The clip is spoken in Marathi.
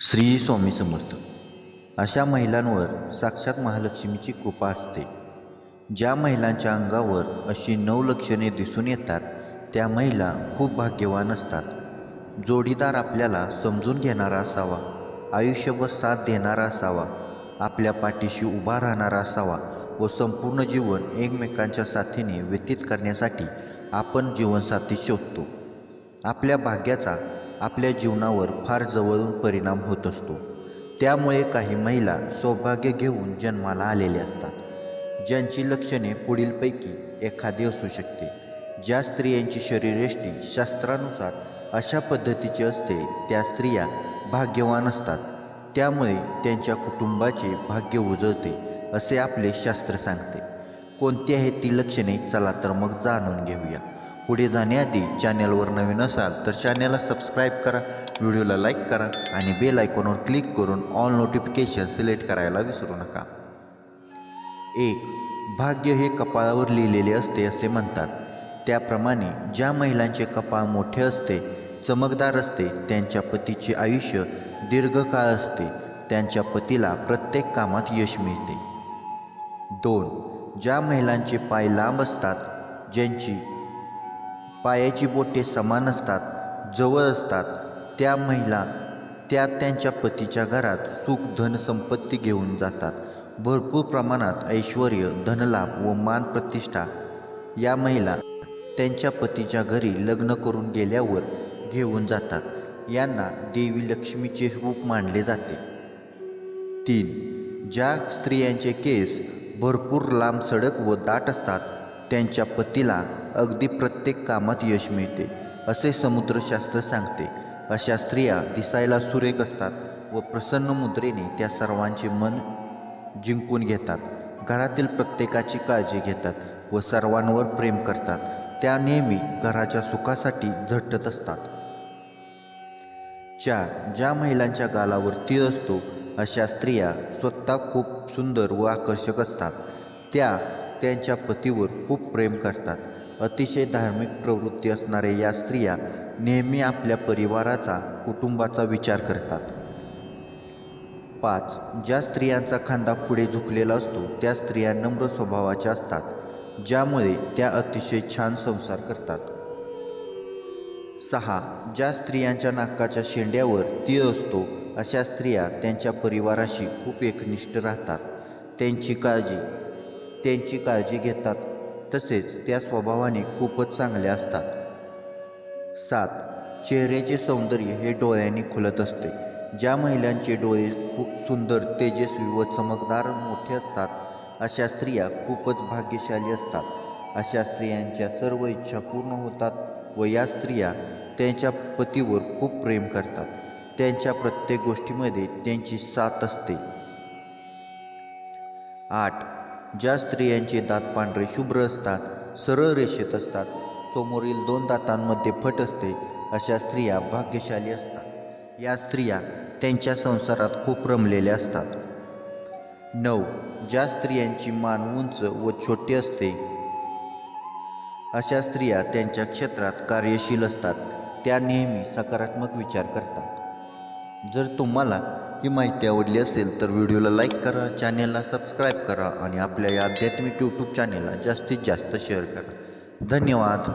श्री स्वामी समर्थ. अशा महिलांवर साक्षात महालक्ष्मीची कृपा असते. ज्या महिलांच्या अंगावर अशी नऊ लक्षणे दिसून येतात त्या महिला खूप भाग्यवान असतात. जोडीदार आपल्याला समजून घेणारा असावा आयुष्यभर साथ देणारा असावा आपल्या पाठीशी उभा राहणारा असावा व संपूर्ण जीवन एकमेकांच्या साथीने व्यतीत करण्यासाठी आपण जीवनसाथी शोधतो. आपल्या भाग्याचा आपल्या जीवनावर फार जवळून परिणाम होत असतो. त्यामुळे काही महिला सौभाग्य घेऊन जन्माला आलेल्या असतात. ज्यांची लक्षणे पुढीलपैकी एखादी असू शकते. ज्या स्त्रियांची शरीरयष्टी शास्त्रानुसार अशा पद्धतीची असते त्या स्त्रिया भाग्यवान असतात. त्यामुळे त्यांच्या कुटुंबाचे भाग्य उजळते असे आपले शास्त्र सांगते. कोणती आहेत ती लक्षणे? चला तर मग जाणून घेऊया. पुढे जाण्याआधी चॅनलवर नवीन असाल तर चॅनलला सबस्क्राईब करा व्हिडिओला लाईक करा आणि बेल आयकॉनवर क्लिक करून ऑल नोटिफिकेशन सिलेक्ट करायला विसरू नका. एक भाग्य हे कपाळावर लिहिलेले असते असे म्हणतात. त्याप्रमाणे ज्या महिलांचे कपाळ मोठे असते चमकदार असते त्यांच्या पतीचे आयुष्य दीर्घकाळ असते त्यांच्या पतीला प्रत्येक कामात यश मिळते. दोन ज्या महिलांचे पाय लांब असतात ज्यांची पायाची बोटे समान असतात जवळ असतात. त्या महिला त्या त्यांच्या पतीच्या घरात सुख धनसंपत्ती घेऊन जातात. भरपूर प्रमाणात ऐश्वर धनलाभ व मान प्रतिष्ठा या महिला त्यांच्या पतीच्या घरी लग्न करून गेल्यावर घेऊन जातात. यांना देवी लक्ष्मीचे रूप मानले जाते. तीन ज्या स्त्रियांचे केस भरपूर लांब सडक व दाट असतात त्यांच्या पतीला अगदी प्रत्येक कामात यश मिळते असे समुद्रशास्त्र सांगते. अशा स्त्रिया दिसायला सुरेख असतात व प्रसन्न मुद्रेने त्या सर्वांचे मन जिंकून घेतात. घरातील प्रत्येकाची काळजी घेतात व सर्वांवर प्रेम करतात. त्या नेहमी घराच्या सुखासाठी झटत असतात. चार ज्या महिलांच्या गालावर तीळ असतो अशा स्त्रिया स्वतः खूप सुंदर व आकर्षक असतात. त्या त्यांच्या पतीवर खूप प्रेम करतात. अतिशय धार्मिक प्रवृत्ती असणाऱ्या या स्त्रिया नेहमी आपल्या परिवाराचा कुटुंबाचा विचार करतात. पाच ज्या स्त्रियांचा खांदा पुढे झुकलेला असतो त्या स्त्रिया नम्र स्वभावाच्या असतात ज्यामुळे त्या अतिशय छान संसार करतात. सहा ज्या स्त्रियांच्या नाकाच्या शेंड्यावर तीळ असतो अशा स्त्रिया त्यांच्या परिवाराशी खूप एकनिष्ठ राहतात. त्यांची काळजी त्यांची काळजी घेतात तसेच त्या स्वभावाने खूपच चांगल्या असतात. सात चेहऱ्याचे सौंदर्य हे डोळ्यांनी खुलत असते. ज्या महिलांचे डोळे खूप सुंदर तेजस्वी व चमकदार मोठे असतात अशा स्त्रिया खूपच भाग्यशाली असतात. अशा स्त्रियांच्या सर्व इच्छा पूर्ण होतात व या स्त्रिया त्यांच्या पतीवर खूप प्रेम करतात. त्यांच्या प्रत्येक गोष्टीमध्ये त्यांची साथ असते. आठ ज्या स्त्रियांचे दात पांढरे शुभ्र असतात सरळ रेषेत असतात समोरील दोन दातांमध्ये फट असते अशा स्त्रिया भाग्यशाली असतात. या स्त्रिया त्यांच्या संसारात खूप रमलेल्या असतात. नऊ. ज्या स्त्रियांची मान उंच व छोटी असते अशा स्त्रिया त्यांच्या क्षेत्रात कार्यशील असतात. त्या नेहमी सकारात्मक विचार करतात. जर तुम्हाला ही माहिती आवडली असेल तर व्हिडिओला लाईक करा चॅनेलला सबस्क्राईब करा आणि आपल्या या आध्यात्मिक यूट्यूब चॅनेलला जास्तीत जास्त शेअर करा. धन्यवाद.